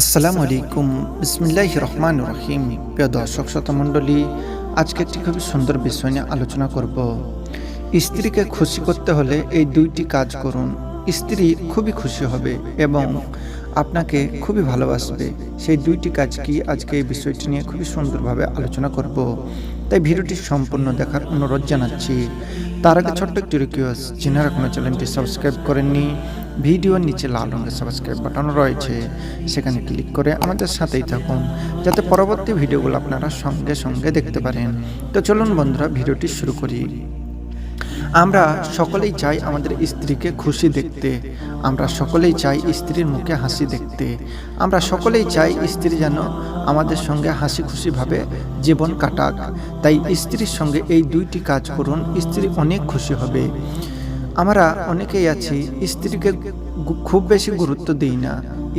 আসসালামু আলাইকুম। বিসমিল্লাহ রহমান রহিম। প্রিয় দর্শক শতমণ্ডলী আজকে একটি খুবই সুন্দর বিষয় নিয়ে আলোচনা করব। স্ত্রীকে খুশি করতে হলে এই দুইটি কাজ করুন। স্ত্রী খুবই খুশি হবে এবং আপনাকে খুবই ভালোবাসবে। সেই দুইটি কাজ কি আজকে এই বিষয়টি নিয়ে খুবই সুন্দরভাবে আলোচনা করব। তাই ভিডিওটি সম্পূর্ণ দেখার অনুরোধ জানাচ্ছি। তার আগে ছোট্ট একটি রিকোয়েস্ট যিনারা কোনো চ্যানেলটি সাবস্ক্রাইব করেননি ভিডিওর নিচে লাল রঙের সাবস্ক্রাইব বাটন রয়েছে, সেখানে ক্লিক করে আমাদের সাথেই থাকুন, যাতে পরবর্তী ভিডিওগুলো আপনারা সঙ্গে সঙ্গে দেখতে পারেন। তো চলুন বন্ধুরা, ভিডিওটি শুরু করি। আমরা সকলেই চাই আমাদের স্ত্রীকে খুশি দেখতে। আমরা সকলেই চাই স্ত্রীর মুখে হাসি দেখতে। আমরা সকলেই চাই স্ত্রী যেন আমাদের সঙ্গে হাসি খুশিভাবে জীবন কাটাক। তাই স্ত্রীর সঙ্গে এই দুইটি কাজ করুন, স্ত্রী অনেক খুশি হবে। আমরা অনেকেই আছি, স্ত্রীকে খুব বেশি গুরুত্ব দিই না।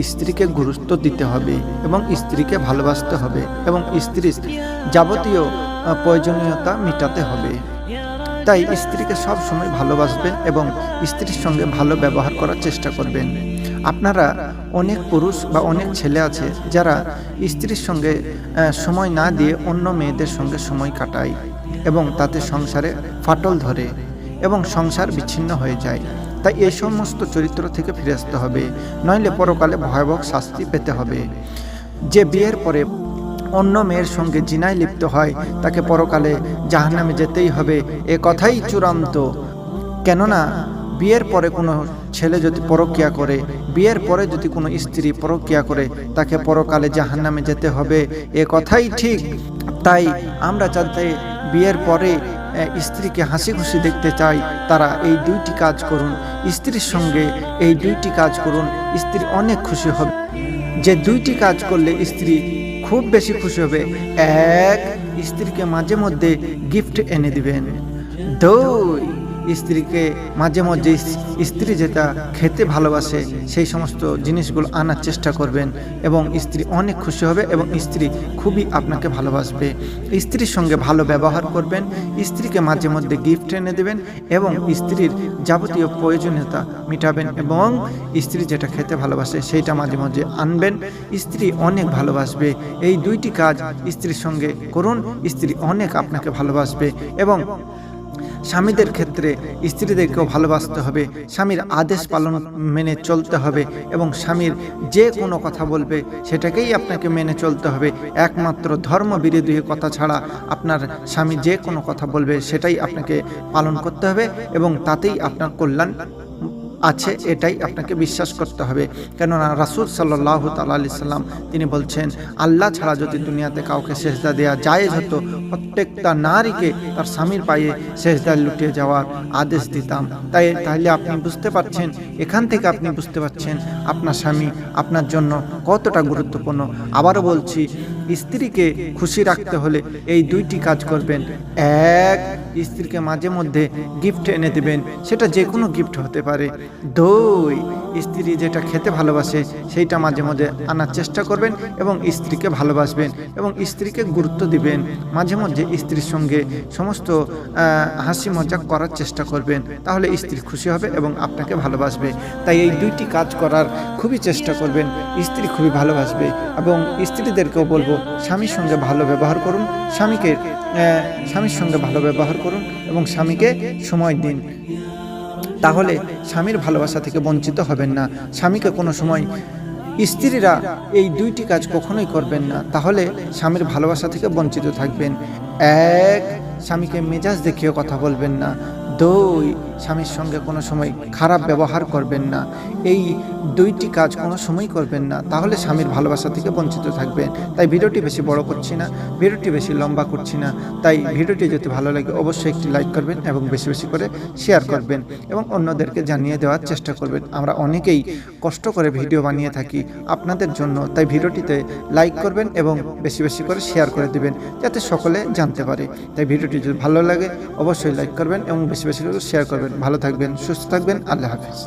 স্ত্রীকে গুরুত্ব দিতে হবে এবং স্ত্রীকে ভালোবাসতে হবে এবং স্ত্রীর যাবতীয় প্রয়োজনীয়তা মেটাতে হবে। তাই স্ত্রীকে সব সময় ভালোবাসবেন এবং স্ত্রীর সঙ্গে ভালো ব্যবহার করার চেষ্টা করবেন। আপনারা অনেক পুরুষ বা অনেক ছেলে আছে যারা স্ত্রীর সঙ্গে সময় না দিয়ে অন্য মেয়েদের সঙ্গে সময় কাটায় এবং তাতে সংসারে ফাটল ধরে। এবং সংসার বিচ্ছিন্ন হয়ে যায়। তাই এই সমস্ত চরিত্র থেকে ফিরে আসতে হবে। নইলে পরকালে ভয়াবহ শাস্তি পেতে হবে। যে বিয়ের পরে অন্য মেয়ের সঙ্গে জিনায় লিপ্ত হয়, তাকে পরকালে জাহান্নামে যেতেই হবে। এ কথাই চূড়ান্ত। কেননা, বিয়ের পরে কোনো ছেলে যদি পরকিয়া করে, বিয়ের পরে যদি কোনো স্ত্রী পরকিয়া করে, তাকে পরকালে জাহান্নামে যেতে হবে। এ কথাই ঠিক। তাই আমরা যাতে বিয়ের পরে স্ত্রীকে হাসি খুশি দেখতে চাই, তারা এই দুইটি কাজ করুন। স্ত্রীর সঙ্গে এই দুইটি কাজ করুন, স্ত্রী অনেক খুশি হবে। যে দুইটি কাজ করলে স্ত্রী খুব বেশি খুশি হবে, এক, স্ত্রীকে মাঝে মধ্যে গিফট এনে দিবেন। দুই স্ত্রীকে মাঝে ইস- স্ত্রী যেটা খেতে ভালোবাসে, সেই সমস্ত জিনিসগুলো আনার চেষ্টা করবেন এবং স্ত্রী অনেক খুশি হবে এবং স্ত্রী খুবই আপনাকে ভালোবাসবে। স্ত্রীর সঙ্গে ভালো ব্যবহার করবেন, স্ত্রীকে মাঝে মধ্যে গিফট এনে দেবেন এবং স্ত্রীর যাবতীয় প্রয়োজনীয়তা মেটাবেন এবং স্ত্রী যেটা খেতে ভালোবাসে সেইটা মাঝে মাঝে আনবেন। স্ত্রী অনেক ভালোবাসবে। এই দুইটি কাজ স্ত্রীর সঙ্গে করুন, স্ত্রী অনেক আপনাকে ভালোবাসবে এবং স্বামীদের ক্ষেত্রে স্ত্রীদেরকেও ভালোবাসতে হবে, স্বামীর আদেশ পালন মেনে চলতে হবে এবং স্বামীর যে কোনো কথা বলবে সেটাকেই আপনাকে মেনে চলতে হবে। একমাত্র ধর্ম বিরোধী কথা ছাড়া আপনার স্বামী যে কোনো কথা বলবে সেটাই আপনাকে পালন করতে হবে এবং তাতেই আপনার কল্যাণ আছে, এটাই আপনাকে বিশ্বাস করতে হবে। কেননা রাসুল সাল্লাহ তাল্লি সাল্লাম তিনি বলছেন, আল্লাহ ছাড়া যদি দুনিয়াতে কাউকে সেজদা দেওয়া যায় হতো, প্রত্যেকটা নারীকে তার স্বামীর পায়ে সেজদা লুটিয়ে যাওয়ার আদেশ দিতাম। তাই, তাহলে আপনি বুঝতে পারছেন, এখান থেকে আপনি বুঝতে পারছেন আপনার স্বামী আপনার জন্য কতটা গুরুত্বপূর্ণ। আবারও বলছি স্ত্রীকে খুশি রাখতে হলে এই দুইটি কাজ করবেন। এক, স্ত্রীকে মাঝে মধ্যে গিফট এনে দেবেন। সেটা যে কোনো গিফট হতে পারে। দুই স্ত্রী যেটা খেতে ভালোবাসে, সেইটা মাঝে মধ্যে আনার চেষ্টা করবেন এবং স্ত্রীকে ভালোবাসবেন এবং স্ত্রীকে গুরুত্ব দিবেন। মাঝে মধ্যে স্ত্রীর সঙ্গে সমস্ত হাসি মজাক করার চেষ্টা করবেন। তাহলে স্ত্রী খুশি হবে এবং আপনাকে ভালোবাসবে। তাই এই দুইটি কাজ করার খুবই চেষ্টা করবেন। স্ত্রী খুবই ভালোবাসবে এবং স্ত্রীদেরকেও বলব, স্বামীর সঙ্গে ভালো ব্যবহার করুন, স্বামীকে স্বামীর সঙ্গে ভালো ব্যবহার করুন এবং স্বামীকে সময় দিন। তাহলে স্বামীর ভালোবাসা থেকে বঞ্চিত হবেন না। স্বামীকে কোনো সময় স্ত্রীরা এই দুইটি কাজ কখনোই করবেন না। তাহলে স্বামীর ভালোবাসা থেকে বঞ্চিত থাকবেন। এক, স্বামীকে মেজাজ দেখিয়ে কথা বলবেন না। দুই, স্বামীর সঙ্গে কোনো সময় খারাপ ব্যবহার করবেন না। এই দুইটি কাজ কোনো সময় করবেন না। তাহলে স্বামীর ভালোবাসা থেকে বঞ্চিত থাকবেন। তাই ভিডিওটি বেশি বড় করছি না, ভিডিওটি বেশি লম্বা করছি না। তাই ভিডিওটি যদি ভালো লাগে, অবশ্যই একটি লাইক করবেন এবং বেশি বেশি করে শেয়ার করবেন এবং অন্যদেরকে জানিয়ে দেওয়ার চেষ্টা করবেন। আমরা অনেকেই কষ্ট করে ভিডিও বানিয়ে থাকি আপনাদের জন্য। তাই ভিডিওটিতে লাইক করবেন এবং বেশি বেশি করে শেয়ার করে দিবেন, যাতে সকলে জানতে পারে। তাই ভিডিওটি যদি ভালো লাগে, অবশ্যই লাইক করবেন এবং বেশি বেশি শেয়ার করবেন। ভালো থাকবেন, সুস্থ থাকবেন, আল্লাহ হাফিজ।